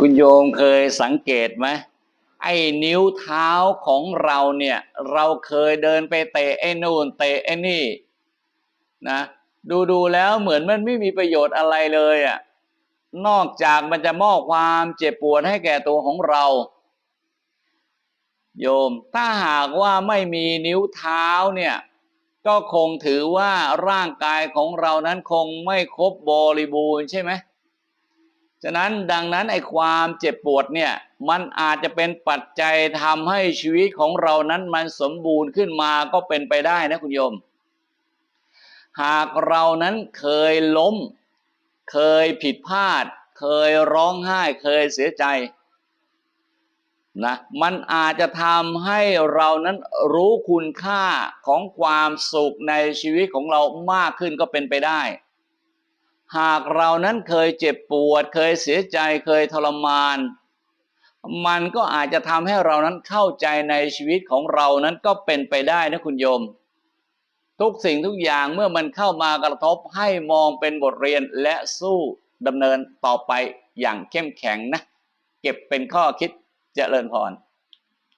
คุณโยมเคยสังเกตไหมไอ้นิ้วเท้าของเราเนี่ย เราเคยเดินไปเตะไอ้นู่นเตะไอ้นี่นะดูดูแล้วเหมือนมันไม่มีประโยชน์อะไรเลยอะ่ะนอกจากมันจะมอบความเจ็บปวดให้แก่ตัวของเรา โยม ถ้าหากว่าไม่มีนิ้วเท้าเนี่ย ก็คงถือว่าร่างกายของเรานั้นคงไม่ครบบริบูรณ์ใช่ไหม ฉะนั้นดังนั้นไอ้ความเจ็บปวดเนี่ยมันอาจจะเป็นปัจจัยทำให้ชีวิตของเรานั้นมันสมบูรณ์ขึ้นมาก็เป็นไปได้นะคุณโยม หากเรานั้นเคยล้ม เคยผิดพลาด เคยร้องไห้เคยเสียใจนะมันอาจจะทำให้เรานั้นรู้คุณค่าของความสุขในชีวิตของเรามากขึ้นก็เป็นไปได้ หากเรานั้นเคยเจ็บปวด เคยเสียใจเคยทรมาน มันก็อาจจะทำให้เรานั้นเข้าใจในชีวิตของเรานั้นก็เป็นไปได้นะคุณโยม ทุกสิ่งทุกอย่างเมื่อมันเข้ามากระทบให้มองเป็นบทเรียนและสู้ดำเนินต่อไปอย่างเข้มแข็งนะ เก็บเป็นข้อคิดเจริญพร